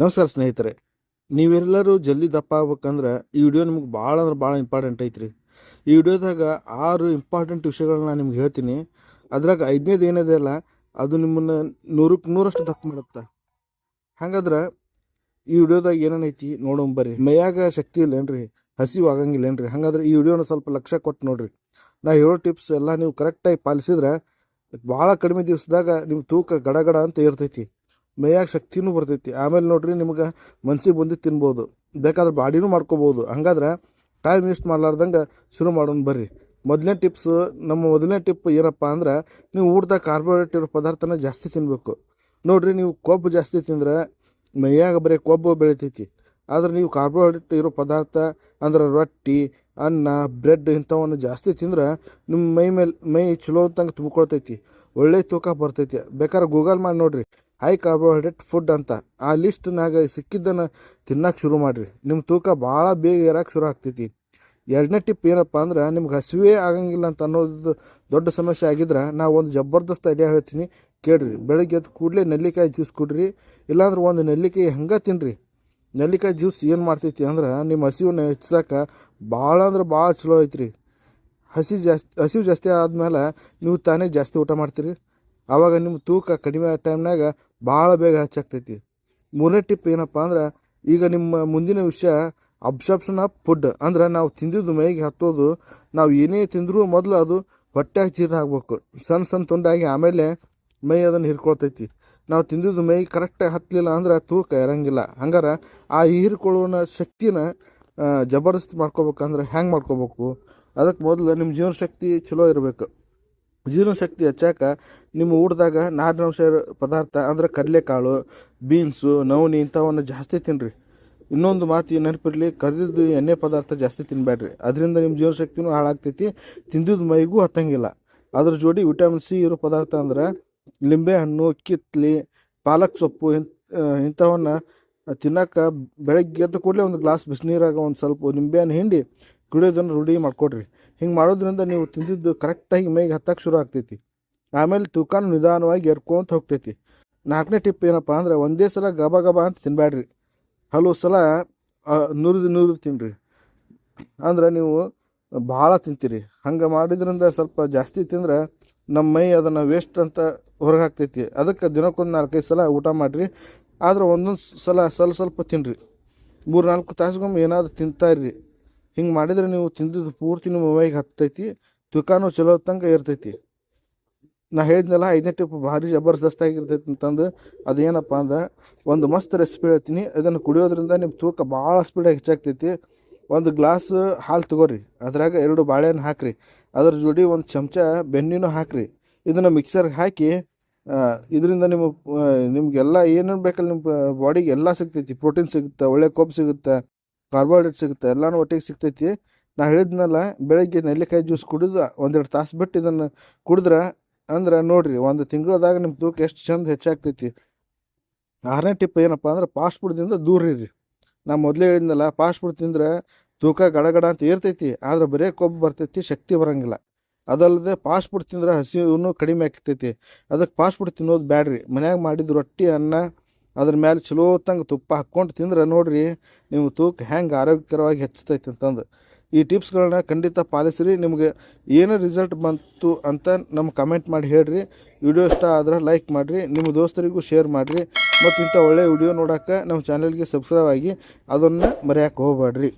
ನಮಸ್ಕಾರ ಸ್ನೇಹಿತರೆ, ನೀವೆಲ್ಲರೂ ಜಲ್ದಿ ದಪ್ಪ ಆಗ್ಬೇಕಂದ್ರೆ ಈ ವಿಡಿಯೋ ನಿಮ್ಗೆ ಭಾಳ ಅಂದ್ರೆ ಭಾಳ ಇಂಪಾರ್ಟೆಂಟ್ ಐತ್ರಿ. ಈ ವಿಡಿಯೋದಾಗ ಆರು ಇಂಪಾರ್ಟೆಂಟ್ ವಿಷಯಗಳನ್ನ ನಾನು ನಿಮ್ಗೆ ಹೇಳ್ತೀನಿ. ಅದ್ರಾಗ ಐದನೇದು ಏನಿದೆ ಅಲ್ಲ, ಅದು ನಿಮ್ಮನ್ನು ನೂರಕ್ಕೆ ನೂರಷ್ಟು ದಪ್ಪ ಮಾಡುತ್ತೆ. ಹಾಗಾದ್ರೆ ಈ ವಿಡಿಯೋದಾಗ ಏನೇನೈತಿ ನೋಡೋಣ ಬರ್ರಿ. ಮೈಯಾಗ ಶಕ್ತಿ ಇಲ್ಲೇನ್ರಿ, ಹಸಿವು ಆಗಂಗಿಲ್ಲೇನ್ರಿ. ಹಾಗಾದ್ರೆ ಈ ವಿಡಿಯೋನ ಸ್ವಲ್ಪ ಲಕ್ಷ್ಯ ಕೊಟ್ಟು ನೋಡ್ರಿ. ನಾ ಹೇಳೋ ಟಿಪ್ಸ್ ಎಲ್ಲ ನೀವು ಕರೆಕ್ಟಾಗಿ ಪಾಲಿಸಿದ್ರೆ, ಭಾಳ ಕಡಿಮೆ ದಿವಸದಾಗ ನಿಮ್ಮ ತೂಕ ಗಡಗಡ ಅಂತ ಇರ್ತೈತಿ. ಮೈಯಾಗ ಶಕ್ತಿನೂ ಬರ್ತೈತಿ. ಆಮೇಲೆ ನೋಡ್ರಿ ನಿಮ್ಗೆ ಮನ್ಸಿಗೆ ಬಂದು ತಿನ್ಬೋದು. ಬೇಕಾದ್ರೆ ಬಾಡಿನೂ ಮಾಡ್ಕೋಬೋದು. ಹಂಗಾದ್ರೆ ಟೈಮ್ ವೇಸ್ಟ್ ಮಾಡ್ಲಾರ್ದಂಗೆ ಶುರು ಮಾಡೋಣ ಬರ್ರಿ. ಮೊದಲನೇ ಟಿಪ್ಸ್ ನಮ್ಮ ಮೊದಲನೇ ಟಿಪ್ ಏನಪ್ಪ ಅಂದ್ರೆ ನೀವು ಊಟದಾಗ ಕಾರ್ಬೋಹೈಡ್ರೇಟ್ ಇರೋ ಪದಾರ್ಥನ ಜಾಸ್ತಿ ತಿನ್ನಬೇಕು ನೋಡ್ರಿ ನೀವು ಕೊಬ್ಬು ಜಾಸ್ತಿ ತಿಂದ್ರೆ ಮೈಯಾಗ ಬರೀ ಕೊಬ್ಬು ಬೆಳಿತೈತಿ. ಆದ್ರೆ ನೀವು ಕಾರ್ಬೋಹೈಡ್ರೇಟ್ ಇರೋ ಪದಾರ್ಥ ಅಂದ್ರೆ ರೊಟ್ಟಿ, ಅನ್ನ ಬ್ರೆಡ್ ಇಂಥವನ್ನು ಜಾಸ್ತಿ ತಿಂದ್ರೆ ನಿಮ್ಮ ಮೈ ಮೇಲೆ ಮೈ ಚಲೋ ಅಂತಂಗೆ ತುಂಬಿಕೊಳ್ತೈತಿ. ಒಳ್ಳೆ ತೂಕ ಬರ್ತೈತಿ. ಬೇಕಾದ್ರೆ ಗೂಗಲ್ ಮಾಡಿ ನೋಡ್ರಿ. ಹೈ ಕಾರ್ಬೋಹೈಡ್ರೇಟ್ ಫುಡ್ ಅಂತ. ಆ ಲಿಸ್ಟ್ನಾಗ ಸಿಕ್ಕಿದ್ದನ್ನು ತಿನ್ನಕ್ಕೆ ಶುರು ಮಾಡಿರಿ. ನಿಮ್ಮ ತೂಕ ಭಾಳ ಬೇಗ ಏರಕ್ಕೆ ಶುರು ಆಗ್ತೈತಿ. ಎರಡನೇ ಟಿಪ್ ಏನಪ್ಪ ಅಂದ್ರೆ ನಿಮ್ಗೆ ಹಸಿವೇ ಆಗಂಗಿಲ್ಲ ಅಂತ ಅನ್ನೋದು ದೊಡ್ಡ ಸಮಸ್ಯೆ ಆಗಿದ್ರೆ ನಾವು ಒಂದು ಜಬರ್ದಸ್ತ್ ಐಡಿಯಾ ಹೇಳ್ತೀನಿ. ಕೇಳ್ರಿ. ಬೆಳಗ್ಗೆ ಎದ್ದು ಕೂಡಲೇ ನೆಲ್ಲಿಕಾಯಿ ಜ್ಯೂಸ್ ಕುಡ್ರಿ. ಇಲ್ಲಾಂದ್ರೆ ಒಂದು ನೆಲ್ಲಿಕಾಯಿ ಹಂಗೆ ತಿನ್ನಿರಿ ನೆಲ್ಲಿಕಾಯಿ ಜ್ಯೂಸ್ ಏನು ಮಾಡ್ತೈತಿ ಅಂದ್ರೆ ನಿಮ್ಮ ಹಸಿವನ್ನ ಹೆಚ್ಚಿಸೋಕೆ ಭಾಳ ಅಂದ್ರೆ ಭಾಳ ಚಲೋ ಐತ್ರಿ. ಹಸಿ ಜಾಸ್ತಿ ಹಸಿವು ಜಾಸ್ತಿ ಆದಮೇಲೆ ನೀವು ತಾನೇ ಜಾಸ್ತಿ ಊಟ ಮಾಡ್ತೀರಿ. ಆವಾಗ ನಿಮ್ಮ ತೂಕ ಕಡಿಮೆ ಟೈಮ್ನಾಗ ಭಾಳ ಬೇಗ ಹೆಚ್ಚಾಗ್ತೈತಿ. ಮೂರನೇ ಟಿಪ್ ಏನಪ್ಪ ಅಂದ್ರೆ, ಈಗ ನಿಮ್ಮ ಮುಂದಿನ ವಿಷಯ ಅಬ್ಸರ್ಪ್ಷನ್ ಆಫ್ ಫುಡ್ ಅಂದ್ರೆ ನಾವು ತಿಂದಿದ್ದು ಮೈಗೆ ಹತ್ತೋದು, ನಾವು ಏನೇ ತಿಂದರೂ ಮೊದಲು ಅದು ಹೊಟ್ಟೆಗೆ ಜೀರ್ಣ ಆಗ್ಬೇಕು. ಸಣ್ಣ ಸಣ್ಣ ತುಂಡಾಗಿ ಆಮೇಲೆ ಮೈ ಅದನ್ನು ಹಿರ್ಕೊಳ್ತೈತಿ ನಾವು ತಿಂದಿದ್ದು ಮೈ ಕರೆಕ್ಟಾಗಿ ಹತ್ತಲಿಲ್ಲ ಅಂದ್ರೆ ತೂಕ ಇರಂಗಿಲ್ಲ. ಹಂಗಾರೆ ಆ ಹೀರ್ಕೊಳ್ಳುವ ಶಕ್ತಿನ ಜಬರ್ದಸ್ತ್ ಮಾಡ್ಕೋಬೇಕಂದ್ರೆ ಹ್ಯಾಂಗೆ ಮಾಡ್ಕೋಬೇಕು? ಅದಕ್ಕೆ ಮೊದಲು ನಿಮ್ಮ ಜೀವನಶಕ್ತಿ ಚಲೋ ಇರಬೇಕು. ಜೀರ್ಣಶಕ್ತಿ ಹೆಚ್ಚಾಕ ನಿಮ್ಮ ಊಟದಾಗ ನಾರಿನಾಂಶ ಪದಾರ್ಥ ಅಂದ್ರೆ ಕಡಲೆಕಾಳು ಬೀನ್ಸು ನವಣಿ ಇಂಥವನ್ನು ಜಾಸ್ತಿ ತಿನ್ನಿರಿ ಇನ್ನೊಂದು ಮಾತು ನೆನಪಿರಲಿ, ಕರಿದಿದ್ದು ಎಣ್ಣೆ ಪದಾರ್ಥ ಜಾಸ್ತಿ ತಿನ್ನಬೇಡ್ರಿ ಅದರಿಂದ ನಿಮ್ಮ ಜೀವನಶಕ್ತಿನೂ ಹಾಳಾಗ್ತೈತಿ ತಿಂದಿದ್ದು ಮೈಗೂ ಹತ್ತಂಗಿಲ್ಲ. ಅದ್ರ ಜೋಡಿ ವಿಟಮಿನ್ ಸಿ ಇರೋ ಪದಾರ್ಥ ಅಂದ್ರೆ ಲಿಂಬೆಹಣ್ಣು ಕಿತ್ಲಿ, ಪಾಲಕ್ ಸೊಪ್ಪು ಇಂಥ ಇಂಥವನ್ನ ತಿನ್ನಕ್ಕೆ ಬೆಳಗ್ಗೆ ಎದ್ದ ಕೂಡಲೇ ಒಂದು ಗ್ಲಾಸ್ ಬಿಸಿನೀರಾಗ ಒಂದು ಸ್ವಲ್ಪ ನಿಂಬೆಹಣ್ಣು ಹಿಂಡಿ ಕುಡಿಯೋದನ್ನು ರೂಢಿ ಮಾಡ್ಕೊಡ್ರಿ. ಹಿಂಗೆ ಮಾಡೋದ್ರಿಂದ ನೀವು ತಿಂದಿದ್ದು ಕರೆಕ್ಟಾಗಿ ಮೈಗೆ ಹತ್ತಕ್ಕೆ ಶುರು ಆಗ್ತೈತಿ. ಆಮೇಲೆ ತೂಕಾನು ನಿಧಾನವಾಗಿ ಎರ್ಕೊಂತ ಹೋಗ್ತೈತಿ. ನಾಲ್ಕನೇ ಟಿಪ್ ಏನಪ್ಪ ಅಂದ್ರೆ ಒಂದೇ ಸಲ ಗಬ ಗಬ ಅಂತ ತಿನ್ನಬೇಡ್ರಿ ಹಲವು ಸಲ ನುರಿದು ನುರಿದು ತಿನ್ನಿರಿ ಅಂದ್ರೆ ನೀವು ಭಾಳ ತಿಂತೀರಿ. ಹಂಗೆ ಮಾಡಿದ್ರಿಂದ ಸ್ವಲ್ಪ ಜಾಸ್ತಿ ತಿಂದ್ರೆ ನಮ್ಮ ಮೈ ಅದನ್ನು ವೇಸ್ಟ್ ಅಂತ ಹೊರಗೆ ಹಾಕ್ತೈತಿ ಅದಕ್ಕೆ ದಿನಕ್ಕೊಂದು ನಾಲ್ಕೈದು ಸಲ ಊಟ ಮಾಡಿರಿ. ಆದ್ರೆ ಒಂದೊಂದು ಸಲ ಸ್ವಲ್ಪ ಸ್ವಲ್ಪ ತಿನ್ನಿರಿ ಮೂರು ನಾಲ್ಕು ತಾಸಿಗೊಮ್ಮೆ ಏನಾದರೂ ತಿಂತಾ ಇರ್ರಿ. ಹಿಂಗೆ ಮಾಡಿದ್ರೆ ನೀವು ತಿಂದಿದ್ದು ಪೂರ್ತಿ ನಿಮ್ಮ ಮೈಗೆ ಹತ್ತೈತಿ, ತೂಕನೂ ಚಲೋ ತನಕ ಇರ್ತೈತಿ. ನಾ ಹೇಳಿದ್ನಲ್ಲ, ಐದನೇ ಟಿಪ್ ಭಾರಿ ಜಬರ್ದಸ್ತಾಗಿರ್ತೈತಿ ಅಂತಂದು, ಅದೇನಪ್ಪ ಅಂದ್ರೆ, ಒಂದು ಮಸ್ತ್ ರೆಸಿಪಿ ಹೇಳ್ತೀನಿ. ಅದನ್ನು ಕುಡಿಯೋದ್ರಿಂದ ನಿಮ್ಮ ತೂಕ ಭಾಳ ಸ್ಪೀಡಾಗಿ ಹೆಚ್ಚಾಗ್ತೈತಿ. ಒಂದು ಗ್ಲಾಸ್ ಹಾಲು ತಗೋರಿ, ಅದ್ರಾಗ ಎರಡು ಬಾಳೆಹಣ್ಣು ಹಾಕಿರಿ. ಅದ್ರ ಜೋಡಿ ಒಂದು ಚಮಚ ಬೆನ್ನಿನೂ ಹಾಕಿರಿ. ಇದನ್ನು ಮಿಕ್ಸರ್ಗೆ ಹಾಕಿ ಇದರಿಂದ ನಿಮ್ಮ ನಿಮಗೆಲ್ಲ ಏನೇನು ಬೇಕಲ್ಲ, ನಿಮ್ಮ ಬಾಡಿಗೆ ಎಲ್ಲ ಸಿಗ್ತೈತಿ. ಪ್ರೋಟೀನ್ ಸಿಗುತ್ತೆ, ಒಳ್ಳೆ ಕೊಬ್ಬು ಸಿಗುತ್ತೆ. ಕಾರ್ಬೋಹೈಡ್ರೇಟ್ ಸಿಗುತ್ತೆ, ಎಲ್ಲಾನು ಒಟ್ಟಿಗೆ ಸಿಗ್ತೈತಿ. ನಾ ಹೇಳಿದ್ನಲ್ಲ, ಬೆಳಗ್ಗೆ ನೆಲ್ಲಿಕಾಯಿ ಜ್ಯೂಸ್ ಕುಡಿದು ಒಂದೆರಡು ತಾಸು ಬಿಟ್ಟು ಇದನ್ನು ಕುಡಿದ್ರೆ ಅಂದ್ರೆ ನೋಡ್ರಿ, ಒಂದು ತಿಂಗಳದಾಗ ನಿಮ್ಮ ತೂಕ ಎಷ್ಟು ಚಂದ ಹೆಚ್ಚಾಗ್ತೈತಿ. ಆರನೇ ಟಿಪ್ ಏನಪ್ಪ ಅಂದ್ರೆ ಫಾಸ್ಟ್ ಫುಡ್ದಿಂದ ದೂರ ಇರ್ರಿ. ನಾ ಮೊದಲೇ ಹೇಳಿದ್ನಲ್ಲ ಫಾಸ್ಟ್ ಫುಡ್ ತಿಂದ್ರೆ ತೂಕ ಗಡಗಡ ಅಂತ ಏರ್ತೈತಿ ಆದ್ರೆ ಬರೇ ಕೊಬ್ಬು ಬರ್ತೈತಿ, ಶಕ್ತಿ ಬರಂಗಿಲ್ಲ. ಅದಲ್ಲದೆ ಫಾಸ್ಟ್ ಫುಡ್ ತಿಂದ್ರೆ ಹಸಿವು ಕಡಿಮೆ ಆಗ್ತೈತಿ ಅದಕ್ಕೆ ಫಾಸ್ಟ್ ಫುಡ್ ತಿನ್ನೋದು ಬ್ಯಾಡ್ರಿ. ಮನ್ಯಾಗ ಮಾಡಿದ ರೊಟ್ಟಿ, ಅನ್ನ ಅದ್ರ ಮೇಲೆ ಚಲೋ ತಂಗ ತುಪ್ಪ ಹಾಕ್ಕೊಂಡು ತಿಂದ್ರೆ ನೋಡಿರಿ ನಿಮ್ಮ ತೂಕ ಹೆಂಗೆ ಆರೋಗ್ಯಕರವಾಗಿ ಹೆಚ್ಚತೈತಿ ಅಂತಂದು. ಈ ಟಿಪ್ಸ್ಗಳನ್ನ ಖಂಡಿತ ಪಾಲಿಸಿರಿ. ನಿಮಗೆ ಏನು ರಿಸಲ್ಟ್ ಬಂತು ಅಂತ ನಮ್ಮ ಕಮೆಂಟ್ ಮಾಡಿ ಹೇಳ್ರಿ. ವಿಡಿಯೋ ಇಷ್ಟ ಆದ್ರೆ ಲೈಕ್ ಮಾಡಿರಿ. ನಿಮ್ಮ ದೋಸ್ತರಿಗೂ ಶೇರ್ ಮಾಡಿರಿ. ಮತ್ತು ಇಂಥ ಒಳ್ಳೆಯ ವಿಡಿಯೋ ನೋಡೋಕೆ ನಮ್ಮ ಚಾನಲ್ಗೆ ಸಬ್ಸ್ಕ್ರೈಬ್ ಆಗಿ ಅದನ್ನು ಮರೆಯೋಕೆ ಹೋಗಬೇಡ್ರಿ